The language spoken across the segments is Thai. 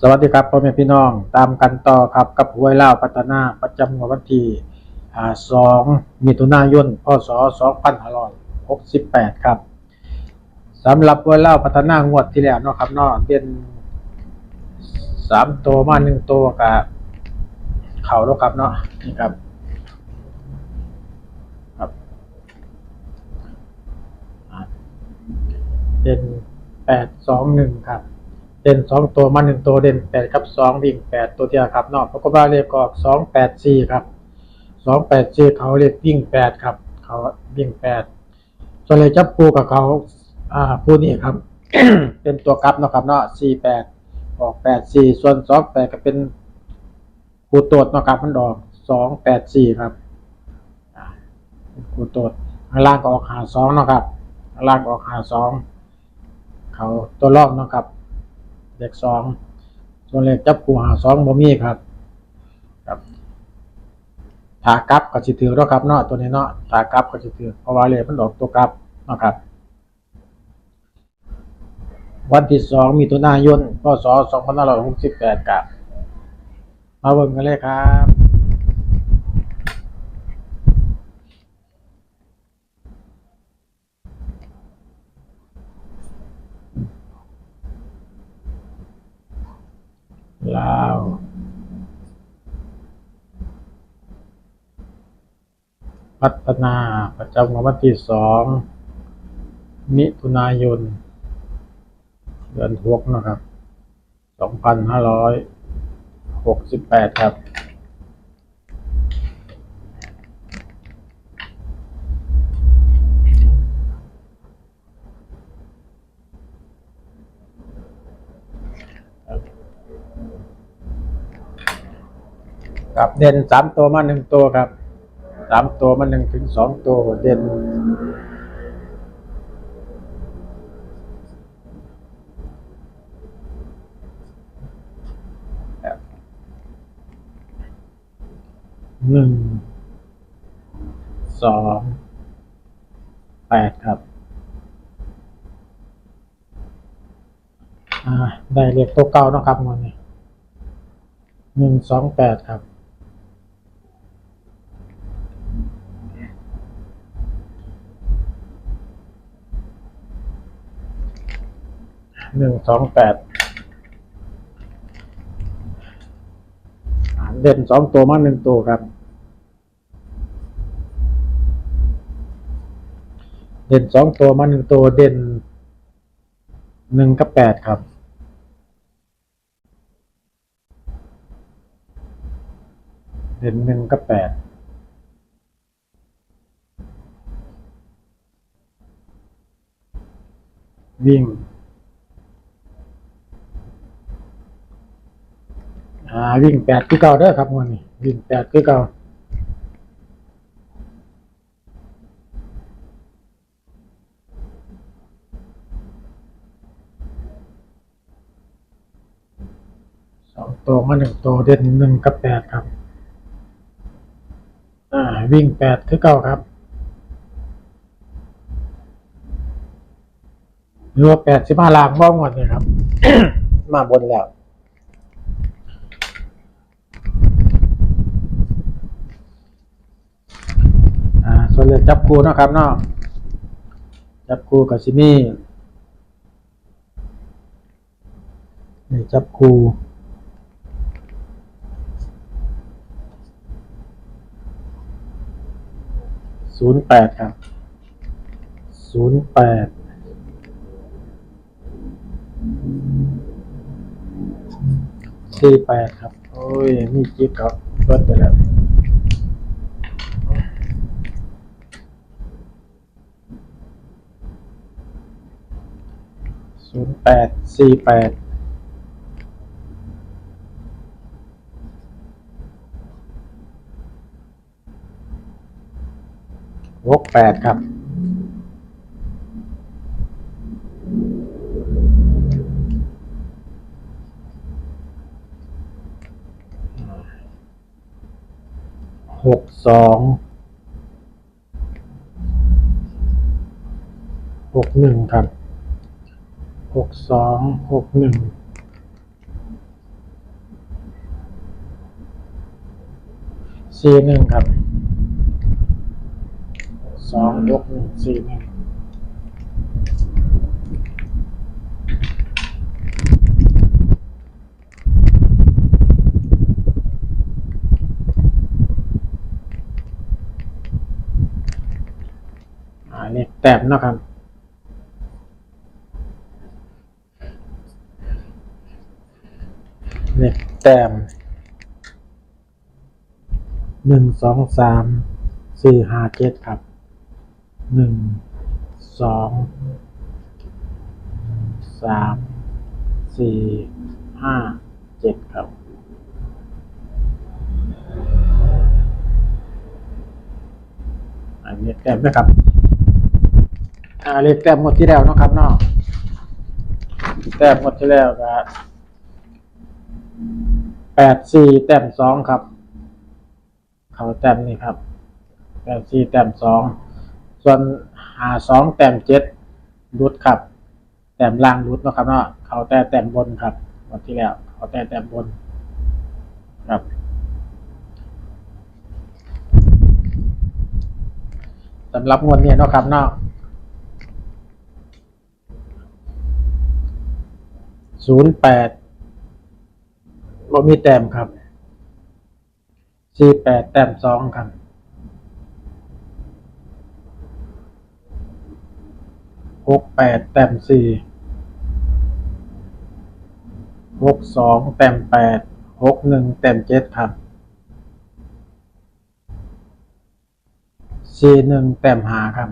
สวัสดีครับพ่อแม่พี่น้องตามกันต่อครับกับหวยเล่าพัฒนาประจำวันที่อ่า2มิถุนายนพศ2568 ครับสำหรับหวยเล่าพัฒนางวดที่แล้วเนาะครับเนาะเด่น3ตัวมา1ตัวกับเข่าแล้วครับเนาะนี่ครับครับเด่น8 2 1 ครับ เด่นสองตัวมาหนึ่งตัวเด่นแปดครับสองวิ่งแปดตัวเดียวครับนอกปรากฏว่าเลขออกสองแปดสี่ครับสองแปดสี่เขาเลขวิ่งแปดครับ เขาวิ่งแปดส่วนเลขจับปูกับเขาอ่าผู้นี้ครับ เป็นตัวกลับนะครับเนาะสี่แปดออกแปดสี่ส่วนสองแปดก็เป็นผู้ตรวจนะครับมันออกสองแปดสี่ครับผู้ตรวจข้างล่างก็ออกหาสองนะครับข้างล่างก็ออกหาสองเขาตัวลอกนะครับ เลขสองส่วนเลขจับคู่หาสองบ่มีครับ ครับถากลับก็สิถือเนาะครับเนาะตัวนี้เนาะถากลับก็สิถือเพราะว่าเลขมันออกตัวกลับเนาะครับ วันที่สองมีตัวนายนพศสองพันห้าร้อยหกสิบแปดครับมาเบิ่งกันเลยครับ ลาวพัฒนาประจำวันที่สองมิถุนายน เดือนทวกนะครับสองพันห้าร้อยหกสิบแปดครับ ครับเด่นสามตัวมาหนึ่งตัวครับสามตัวมาหนึ่งถึงสองตัวเด่นหนึ่งสองแปดครับอ่าได้เลขตัวเก่านะครับมันนี้หนึ่งสองแปดครับ หนึ่งสองแปดเด่นสองตัวมาหนึ่งตัวครับ เด่นสองตัวมาหนึ่งตัวเด่นหนึ่งกับแปดครับเด่นหนึ่งกับแปดวิ่ง อ่าวิ่งแปดคือเก่าเด้อครับวันนี้วิ่งแปดคือเก่าสองตัวมาหนึ่งตัวเด่นหนึ่งกับแปดครับ อ่าวิ่งแปดคือเก่าครับหรือว่าแปดสิบห้าลางบ้องวันนี้ครับ มาบนแล้ว อ่า ส่วน เรื่องจับคูเนะครับเนาะจับคูกับซิมี่นี่จับคูศูนย์แปดครับศูนย์แปดสี่แปดครับ โอ้ยนี่จิ๊กครับเบิดไปแล้ว ศูนย์ แปดสี่แปดหกแปดครับ หกสองหกหนึ่งครับ หกสองหกหนึ่งสี่หนึ่งครับสองยกหนึ่งสี่หนึ่งอันนี้แต้นะครับ เลขแต้มหนึ่งสองสามสี่ห้าเจ็ดครับหนึ่งสองสามสี่ห้าเจ็ดครับอันนี้แต้มนะครับอ่าเลขแต้มหมดที่แล้วนะครับเนาะแต้มหมดที่แล้วก็ แปดสี่แต้มสองครับ เขาแต้มนี่ครับแปดสี่แต้มสองส่วนหาสองแต้มเจ็ดรุดครับแต้มล่างรุดนะครับเนาะเขาแต่แต้มบนครับวันที่แล้ว เขาแต่แต้มบนครับ สำหรับงวดนี้เนาะครับเนาะศูนย์แปด บ่มีแต้มครับสี่แปดแต้มสองครับหกแปดแต้มสี่หกสองแต้มแปดหกหนึ่งแต้มเจ็ดครับสี่หนึ่งแต้มหาครับ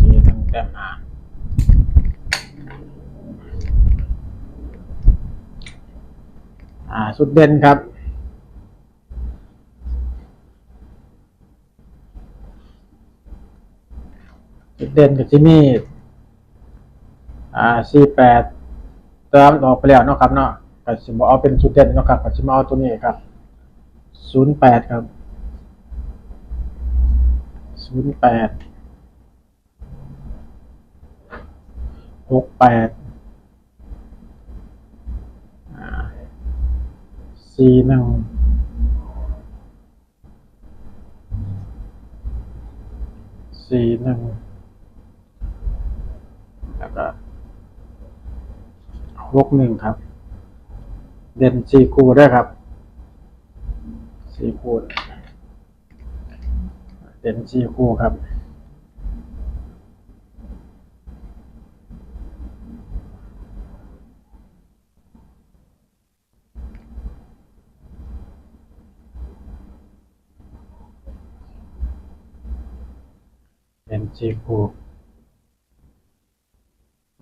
สี่หนึ่งแต้มหา สุดเด่นครับสุดเด่นกับที่นี่อ่าสี่แปดตามออกไปแล้วเนาะครับเนาะก็สิบเอาเป็นสุดเด่นเนาะครับก็สิมาเอาตัวนี้ครับศูนย์แปดครับศูนย์แปดหกแปด สี่หนึ่งสี่หนึ่งแล้วก็หกหนึ่งครับ เด่นสี่คู่ด้ครับสี่คู่เด่นสี่คู่ครับ เป็นจีคู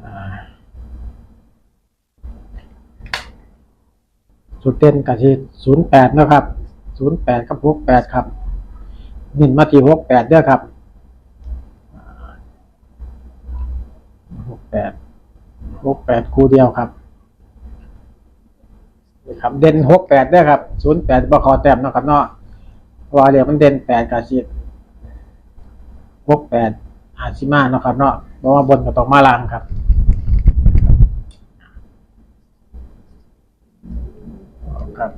อ่าจุดเด่นกับที่ศูนย์แปดนะครับศูนย์แปดกับหกแปดครับนินมาที่หกแปดเด้อครับหกแปดหกแปดคู่เดียวครับครับ เด่นหกแปดเด้อครับศูนย์แปดบขอแต้มนะครับเนาะว่าเดี๋ยวมันเด่นแปดกับสิ หกแปดอาชิมาเนาะครับเนาะเพราะว่าบนกับตองมาลางครับครับ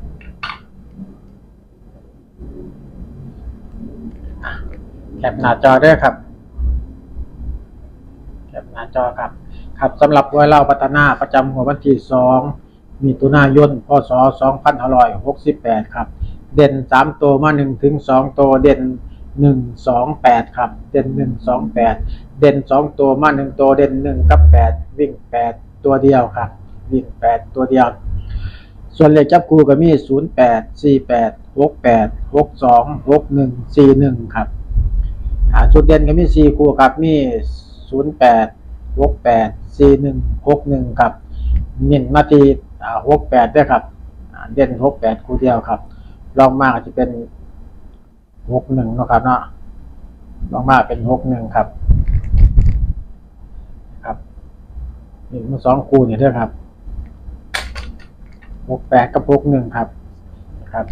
แคปหน้าจอด้วยครับแคปหน้าจอครับ ครับสำหรับวัยเล่าพัฒนาประจำหัววันที่สองมีตุนายนพศสองพันห้าร้อยหกสิบแปดครับ เด่นสามตัวมาหนึ่งถึงสองตัวเด่น หนึ่งสองแปดครับ เด่นหนึ่งสองแปดเด่นสองตัวมาหนึ่งตัวเด่นหนึ่งกับแปดวิ่งแปดตัวเดียวครับ วิ่งแปดตัวเดียว ส่วนเลขจับคู่ก็มี0 8 4 8 6 8 6 2 6 1 4 1ครับอ่าจุดเด่นก็มี4คู่ครับมี0 8 6 8 4 1 6 1ครับเน้นมาที่อ่า6 8ด้วยครับ เด่น6 8คู่เดียวครับลองมากจะเป็น 6 1เนาะครับเนาะลองมาเป็น6 1ครับ ครับนี่มันสองคู่เนี่ยด้วยครับหกแปดกับหกหนึ่งครับ ครับ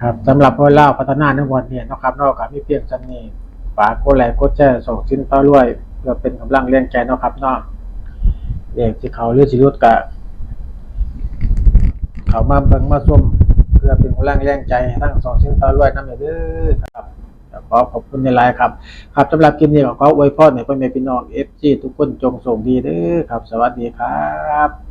ครับสำหรับพวกเล่าพัฒนาในวันนี้นะครับ นอกจากมีเพียงสันนี้ฝากกดไลค์กดแชร์ส่งสินค้ารวยเพื่อเป็นกำลังเลี้ยงใจเนาะครับเนอกเด็กที่เขาหรือสิรุดกะเขามาเบิ่งมาส้ม พื่อเป็นกำลังแรงใจทั้งสองเส้นต่อรวยน้ำเด้อครับขอขอบคุณในไลน์ครับ ครับสำหรับคลิปนี้ขออวยพรในพ่อแม่พี่น้องเอฟซีทุกคนจงส่งดีเด้อครับ สวัสดีครับ